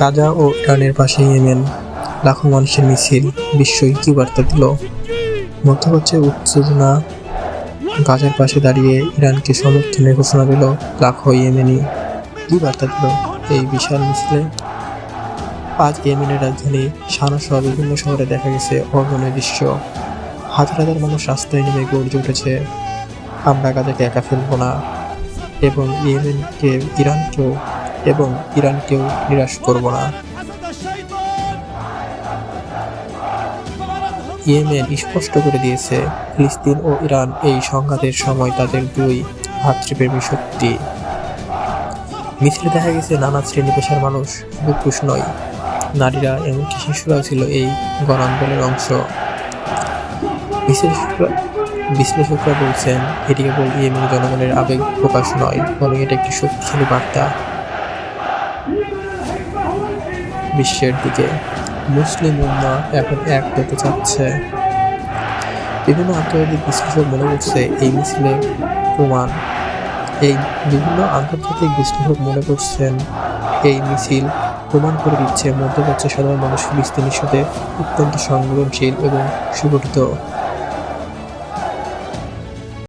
গাজা ও ইরানের পাশে ইয়েমেন লাখো মানুষের মিছিল বিশ্বই কি বার্তা দিল? মধ্যপ্রাচ্যের উত্তেজনা গাজার পাশে দাঁড়িয়ে ইরানকে সমর্থনের ঘোষণা দিল লাখো ইয়েমেনি। কি বার্তা দিল এই বিশাল মিছিলে? আজ ইয়েমেনের রাজধানী সানা সহ বিভিন্ন শহরে দেখা গেছে অর্জনের দৃশ্য। হাজার হাজার মানুষ রাস্তায় নেমে গর্জে উঠেছে, আমরা গাজাকে একা ফেলব না। এবং ইয়েমেনকে, ইরানকেও এবং ইরানকেও নিরাশ করব না। ইয়েমেন স্পষ্ট করে দিয়েছে, ফিলিস্তিন ও ইরান এই সংঘাতের সময় তাদের দুই ভাতৃপ্রেমী শক্তি মিছিলে দেখা গেছে, নানা শ্রেণি পেশার মানুষ পুরুষ নয়। নারীরা এমনকি শিশুরাও ছিল এই গণ আন্দোলনের অংশ। বিশ্লেষকরা বিশ্লেষকরা বলছেন এটি কেবল ইয়েমেনি জনগণের আবেগ প্রকাশ নয়, বরং এটা একটি শক্তিশালী বার্তা। বিশ্বের দিকে মুসলিম উম্মা এখন এক হতে চাচ্ছে। বিভিন্ন আন্তর্জাতিক বিশ্লেষক মনে করছে এই মিছিলে প্রমাণ। এই বিভিন্ন আন্তর্জাতিক বিশ্লেষক মনে করছেন এই মিছিল প্রমাণ করে দিচ্ছে মধ্যপ্রাচ্যের সাধারণ মানুষ ফিলিস্তিনের সাথে অত্যন্ত সংবেদনশীল এবং সুগঠিত।